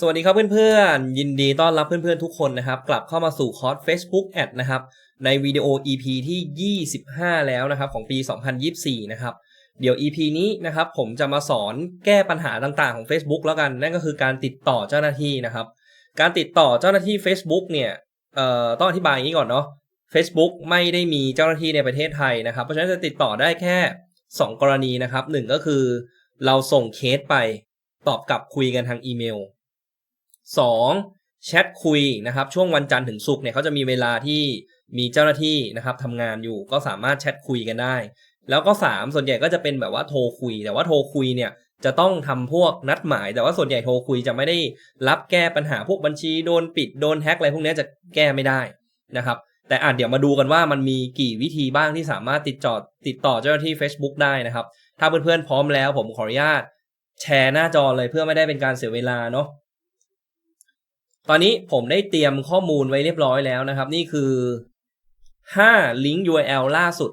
สวัสดีครับเพื่อนๆ ยินดีต้อนรับเพื่อนๆทุกคนนะครับ กลับเข้ามาสู่คอร์ส Facebook Ad นะครับ ในวิดีโอ EP ที่ 25 แล้วนะครับ ของปี 2024 นะครับ เดี๋ยว EP นี้นะครับ ผมจะมาสอนแก้ปัญหาต่างๆของ Facebook แล้วกัน นั่นก็คือการติดต่อเจ้าหน้าที่นะครับ การติดต่อเจ้าหน้าที่ Facebook เนี่ยเอ่อต้องอธิบายอย่างนี้ก่อนเนาะ Facebook ไม่ได้มีเจ้าหน้าที่ในประเทศไทยนะครับ เพราะฉะนั้นจะติดต่อได้แค่ 2 กรณีนะครับหนึ่งก็คือเราส่งเคสไปตอบกลับคุยกันทางอีเมล 2. แชทคุยนะครับ ช่วงวันจันทร์ถึงศุกร์เนี่ยเขาจะมีเวลาที่มีเจ้าหน้าที่นะครับทำงานอยู่ก็สามารถแชทคุยกันได้ แล้วก็ 3 ส่วนใหญ่ก็จะเป็นแบบว่าโทรคุย แต่ว่าโทรคุยเนี่ยจะต้องทำพวกนัดหมาย แต่ว่าส่วนใหญ่โทรคุยจะไม่ได้รับแก้ปัญหาพวกบัญชีโดนปิดโดนแฮ็กอะไรพวกนี้จะแก้ไม่ได้นะครับ แต่อะเดี๋ยวมาดูกันว่ามันมีกี่วิธีบ้างที่สามารถติดจอดติดต่อเจ้าหน้าที่ Facebook ได้นะครับ ถ้าเพื่อนๆพร้อมแล้วผมขออนุญาตแชร์หน้าจอเลยเพื่อไม่ได้เป็นการเสียเวลาเนาะ ตอนนี้ผมได้เตรียมข้อมูลไว้เรียบร้อยแล้วนะครับ นี่คือ 5 ลิงก์ URL ล่าสุด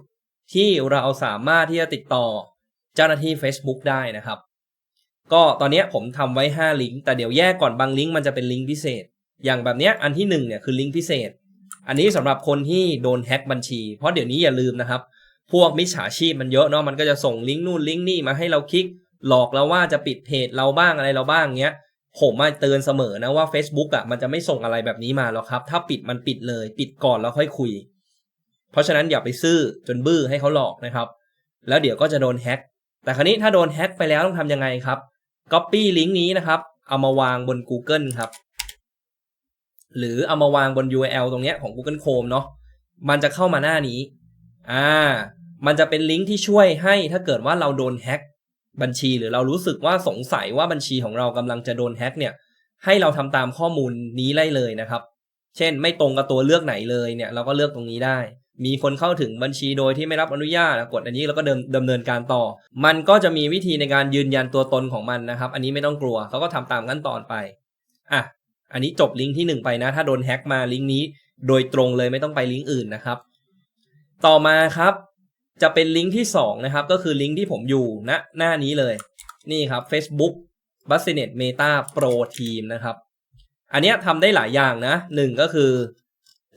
ที่เราสามารถที่จะติดต่อเจ้าหน้าที่ Facebook ได้นะครับ ก็ตอนนี้ผมทำไว้ 5 ลิงก์ แต่เดี๋ยวแยกก่อนบางลิงก์มันจะเป็นลิงก์พิเศษ อย่างแบบเนี้ยอันที่1เนี่ยคือลิงก์พิเศษ อันนี้สำหรับคนที่โดนแฮ็กบัญชี เพราะเดี๋ยวนี้อย่าลืมนะครับ พวกมิจฉาชีพมันเยอะเนาะมันก็จะส่งลิงก์นู่นลิงก์นี่มาให้เราคลิกหลอกเราว่าจะปิดเพจเราบ้างอะไรเราบ้างเงี้ย ผมมาเตือนเสมอนะว่า Facebook อะมันจะไม่ส่งอะไรแบบนี้มาหรอกครับ ถ้าปิดมันปิดเลย ปิดก่อนแล้วค่อยคุย เพราะฉะนั้นอย่าไปซื่อจนบื้อให้เขาหลอกนะครับ แล้วเดี๋ยวก็จะโดนแฮ็กแต่คราวนี้ถ้าโดนแฮ็กไปแล้วต้องทำยังไงครับ Copy ลิงก์นี้นะครับ เอามาวางบน Google ครับ หรือเอามาวางบน URL ตรงเนี้ยของ Google Chrome เนาะมันจะเข้ามาหน้านี้ อ่า มันจะเป็นลิงก์ที่ช่วยให้ถ้าเกิดว่าเราโดนแฮ็ก บัญชีหรือเรารู้สึกว่าสงสัยว่าบัญชีของเรากำลังจะโดนแฮ็กเนี่ย ให้เราทำตามข้อมูลนี้ได้เลยนะครับ เช่น ไม่ตรงกับตัวเลือกไหนเลยเนี่ย เราก็เลือกตรงนี้ได้ มีคนเข้าถึงบัญชีโดยที่ไม่รับอนุญาตกดอันนี้แล้วก็เดิมดำเนินการต่อ มันก็จะมีวิธีในการยืนยันตัวตนของมันนะครับ อันนี้ไม่ต้องกลัวเขาก็ทำตามขั้นตอนไปอะอันนี้จบลิงก์ที่หนึ่งไปนะ ถ้าโดนแฮ็กมาลิงก์นี้โดยตรงเลยไม่ต้องไปลิงก์อื่นนะครับ ต่อมาครับ จะเป็นลิงก์ที่ 2 นะครับ ก็คือลิงก์ที่ผมอยู่ณหน้านี้เลย นี่ครับ Facebook b u s i n e t Meta Pro Team นะครับ อันนี้ทำได้หลายอย่างนะหนึ่งก็คือ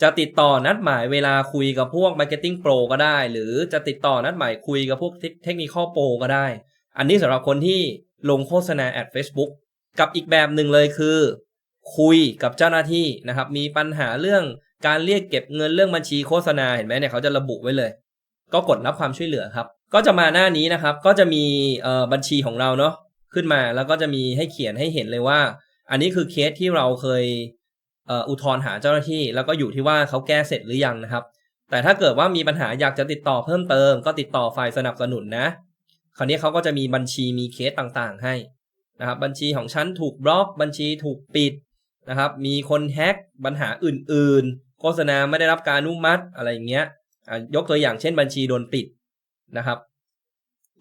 จะติดต่อนัดหมายเวลาคุยกับพวก Marketing Pro ก็ได้ หรือจะติดต่อนัดหมายคุยกับพวกเทคนิค Pro ก็ได้ อันนี้สำหรับคนที่ลงโฆษณาแอด Facebook กับอีกแบบหนึ่งเลยคือ คุยกับเจ้าหน้าที่นะครับ มีปัญหาเรื่องการเรียกเก็บเงินเรื่องบัญชีโฆษณาเห็นไหมเนี่ยเขาจะระบุไว้เลย ก็กดรับความช่วยเหลือครับ ก็จะมาหน้านี้นะครับ ก็จะมีบัญชีของเราเนาะขึ้นมาแล้วก็จะมีให้เขียนให้เห็นเลยว่า อันนี้คือเคสที่เราเคยอุทธรณ์หาเจ้าหน้าที่ แล้วก็อยู่ที่ว่าเขาแก้เสร็จหรือยังนะครับ แต่ถ้าเกิดว่ามีปัญหาอยากจะติดต่อเพิ่มเติม ก็ติดต่อฝ่ายสนับสนุนนะ คราวนี้เขาก็จะมีบัญชีมีเคสต่างๆ ให้นะครับบัญชีของฉันถูกบล็อก บัญชีถูกปิดนะครับ มีคนแฮ็กปัญหาอื่นๆ โฆษณาไม่ได้รับการอนุมัติอะไรอย่างเงี้ย ยกตัวอย่างเช่นบัญชีโดนปิดนะครับ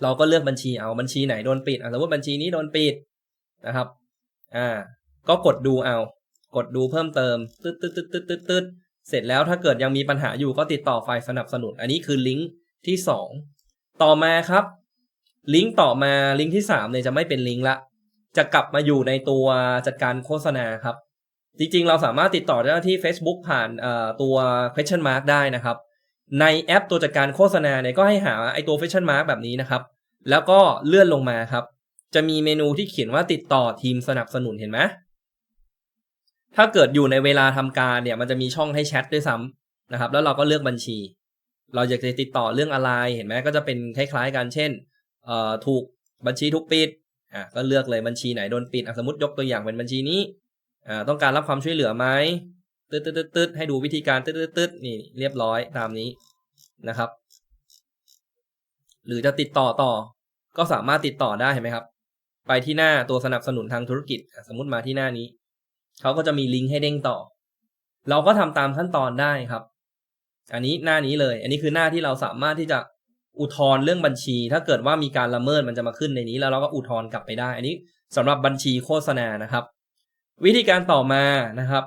เราก็เลือกบัญชีเอาบัญชีไหนโดนปิดสมมติบัญชีนี้โดนปิดนะครับ อ่า ก็กดดูเอา กดดูเพิ่มเติมตึ๊ดตึ๊ดตึ๊ดตึ๊ดตึ๊ดตึ๊ดเสร็จแล้วถ้าเกิดยังมีปัญหาอยู่ก็ติดต่อฝ่ายสนับสนุน อันนี้คือลิงก์ที่สองต่อมาครับ ลิงก์ต่อมาลิงก์ที่สามเนี่ยจะไม่เป็นลิงก์ละ จะกลับมาอยู่ในตัวจัดการโฆษณาครับ จริงๆ เราสามารถติดต่อเจ้าหน้าที่ Facebook ผ่านตัว question mark ได้นะครับ ในแอปตัวจัดการโฆษณาเนี่ยก็ให้หาไอตัว question mark แบบนี้นะครับ แล้วก็เลื่อนลงมาครับ จะมีเมนูที่เขียนว่าติดต่อทีมสนับสนุนเห็นไหมถ้าเกิดอยู่ในเวลาทำการเนี่ย มันจะมีช่องให้แชทด้วยซ้ำนะครับ แล้วเราก็เลือกบัญชี เราอยากจะติดต่อเรื่องอะไรเห็นไหมก็จะเป็นคล้ายๆกันเช่นเอ่อถูกบัญชีถูกปิดอะก็เลือกเลยบัญชีไหนโดนปิดสมมติยกตัวอย่างเป็นบัญชีนี้อ่าต้องการรับความช่วยเหลือไหม ตืดตืดตืดให้ดูวิธีการตืดตืดตืดนี่เรียบร้อยตามนี้นะครับ หรือจะติดต่อต่อ ก็สามารถติดต่อได้เห็นไหมครับ ไปที่หน้าตัวสนับสนุนทางธุรกิจ สมมติมาที่หน้านี้เขาก็จะมีลิงก์ให้เด้งต่อ เราก็ทำตามขั้นตอนได้ครับ อันนี้หน้านี้เลย อันนี้คือหน้าที่เราสามารถที่จะอุทธรณ์เรื่องบัญชี ถ้าเกิดว่ามีการละเมิดมันจะมาขึ้นในนี้ แล้วเราก็อุทธรณ์กลับไปได้ อันนี้สำหรับบัญชีโฆษณานะครับ วิธีการต่อมานะครับ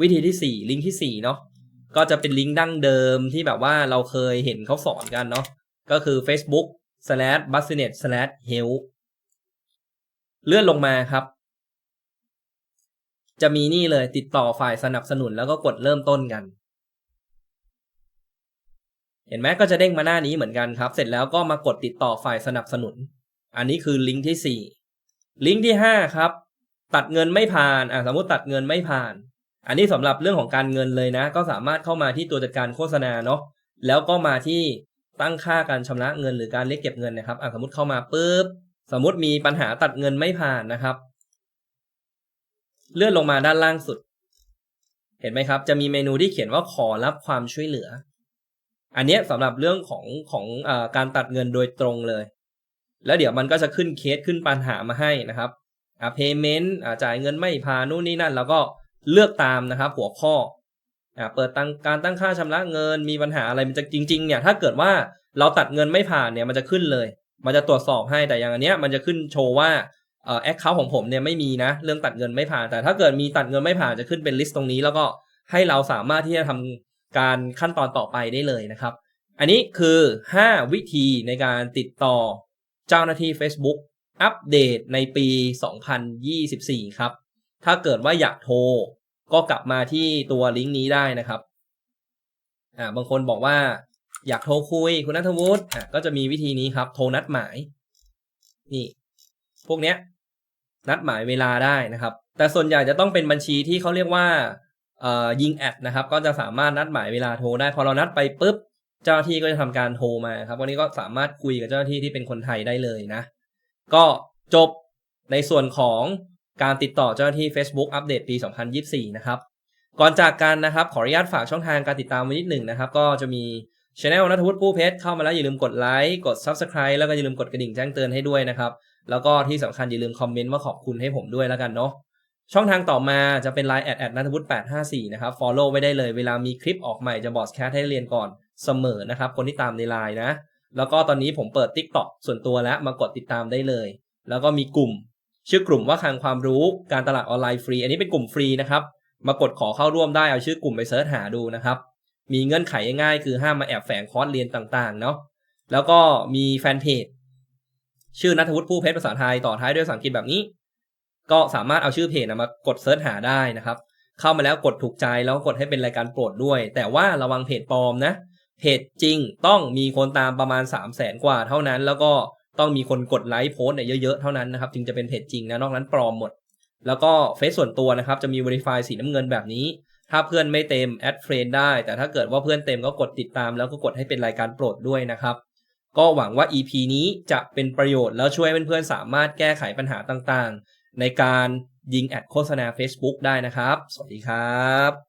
วิธีที่สี่ลิงก์ที่สี่เนาะก็จะเป็นลิงก์ดั้งเดิมที่แบบว่าเราเคยเห็นเขาสอนกันเนาะก็คือ Facebook slash b u s i n e t slash help เลื่อนลงมาครับ จะมีนี่เลยติดต่อฝ่ายสนับสนุนแล้วก็กดเริ่มต้นกัน เห็นไหมก็จะเด้งมาหน้านี้เหมือนกันครับ เสร็จแล้วก็มากดติดต่อฝ่ายสนับสนุน อันนี้คือลิงก์ที่4ลิงก์ที่5ครับ ตัดเงินไม่ผ่านอะสมมติตัดเงินไม่ผ่าน อันนี้สำหรับเรื่องของการเงินเลยนะ ก็สามารถเข้ามาที่ตัวจัดการโฆษณาเนาะแล้วก็มาที่ตั้งค่าการชำระเงินหรือการเรียกเก็บเงินนะครับสมมติเข้ามาปุ๊บสมมติมีปัญหาตัดเงินไม่ผ่านนะครับ เลื่อนลงมาด้านล่างสุด เห็นไหมครับ จะมีเมนูที่เขียนว่าขอรับความช่วยเหลือ อันนี้สำหรับเรื่องของของอการตัดเงินโดยตรงเลย แล้วเดี๋ยวมันก็จะขึ้นเคสขึ้นปัญหามาให้นะครับอ่า payment อ่าจ่ายเงินไม่ผ่านนู่นนี่นั่น แล้วก็ เลือกตามนะครับ หัวข้ออ่าเปิดตั้งการตั้งค่าชำระเงินมีปัญหาอะไรมันจะจริงๆเนี่ยถ้าเกิดว่าเราตัดเงินไม่ผ่านเนี่ยมันจะขึ้นเลย มันจะตรวจสอบให้แต่อย่างอันเนี้ยมันจะขึ้นโชว์ว่าเอ่อแอคเคาท์ของผมเนี่ยไม่มีนะ เรื่องตัดเงินไม่ผ่าน แต่ถ้าเกิดมีตัดเงินไม่ผ่านจะขึ้นเป็นลิสต์ตรงนี้ แล้วก็ให้เราสามารถที่จะทำการขั้นตอนต่อไปได้เลยนะครับ อันนี้คือ 5 วิธีในการติดต่อเจ้าหน้าที่ Facebook อัปเดตในปี 2024 ครับ ถ้าเกิดว่าอยากโทร ก็กลับมาที่ตัวลิงก์นี้ได้นะครับอ่าบางคนบอกว่าอยากโทรคุยคุณนัทวุฒิอะก็จะมีวิธีนี้ครับ โทรนัดหมายนี่ พวกเนี้ย นัดหมายเวลาได้นะครับ แต่ส่วนใหญ่จะต้องเป็นบัญชีที่เขาเรียกว่าเอ่อยิงแอดนะครับ ก็จะสามารถนัดหมายเวลาโทรได้ พอเรานัดไปปุ๊บ เจ้าที่ก็จะทำการโทรมาครับ วันนี้ก็สามารถคุยกับเจ้าที่ที่เป็นคนไทยได้เลยนะ ก็จบในส่วนของ การติดต่อเจ้าหน้าที่ Facebook อัปเดตปี 2024 นะครับก่อนจากกันนะครับ ขออนุญาตฝากช่องทางการติดตามไว้นิดหนึ่งนะครับ ก็จะมีช anel นัทวุฒิผู้เพชรเข้ามาแล้วอย่าลืมกดไลค์กด Subscribe แล้วก็อย่าลืมกดกระดิ่งแจ้งเตือนให้ด้วยนะครับ แล้วก็ที่สำคัญอย่าลืมคอมเมนต์ว่าขอบคุณให้ผมด้วยแล้วกันเนาะช่องทางต่อมาจะเป็น Line แอดแอดนัทวุฒิ854 นะครับ Follow ไว้ได้เลยเวลามีคลิปออกใหม่จะบอสแคสให้เรียนก่อนเสมอนะครับ คนที่ตามใน Line นะ แล้วก็ตอนนี้ผมเปิด TikTok ส่วนตัวแล้วมากดติดตามได้เลย แล้วก็มีกลุ่ม ชื่อกลุ่มว่าคลังความรู้การตลาดออนไลน์ฟรี อันนี้เป็นกลุ่มฟรีนะครับ มากดขอเข้าร่วมได้เอาชื่อกลุ่มไปเสิร์ชหาดูนะครับ มีเงื่อนไขง่ายๆ คือห้ามมาแอบแฝงคอร์สเรียนต่างๆเนาะแล้วก็มีแฟนเพจชื่อนัทวุฒิผู้เพชรภาษาไทยต่อท้ายด้วยภาษาอังกฤษแบบนี้ ก็สามารถเอาชื่อเพจนะมากดเสิร์ชหาได้นะครับ เข้ามาแล้วกดถูกใจแล้วกดให้เป็นรายการโปรดด้วย แต่ว่าระวังเพจปลอมนะเพจจริงต้องมีคนตามประมาณ 3 0 0แสนกว่าเท่านั้น แล้วก็ ต้องมีคนกดไลค์โพส์เนี่ยเยอะๆเท่านั้นนะครับจึงจะเป็นเพจจริงนะนอกนั้นปลอมหมด แล้วก็เฟซส่วนตัวนะครับจะมี Verify สีน้ำเงินแบบนี้ ถ้าเพื่อนไม่เต็มแอดเฟรนได้ แต่ถ้าเกิดว่าเพื่อนเต็มก็กดติดตาม แล้วก็กดให้เป็นรายการโปรดด้วยนะครับก็หวังว่า EP นี้จะเป็นประโยชน์แล้วช่วยเพื่อนๆสามารถแก้ไขปัญหาต่างๆ ในการยิงแอดโฆษณา Facebook ได้นะครับ สวัสดีครับ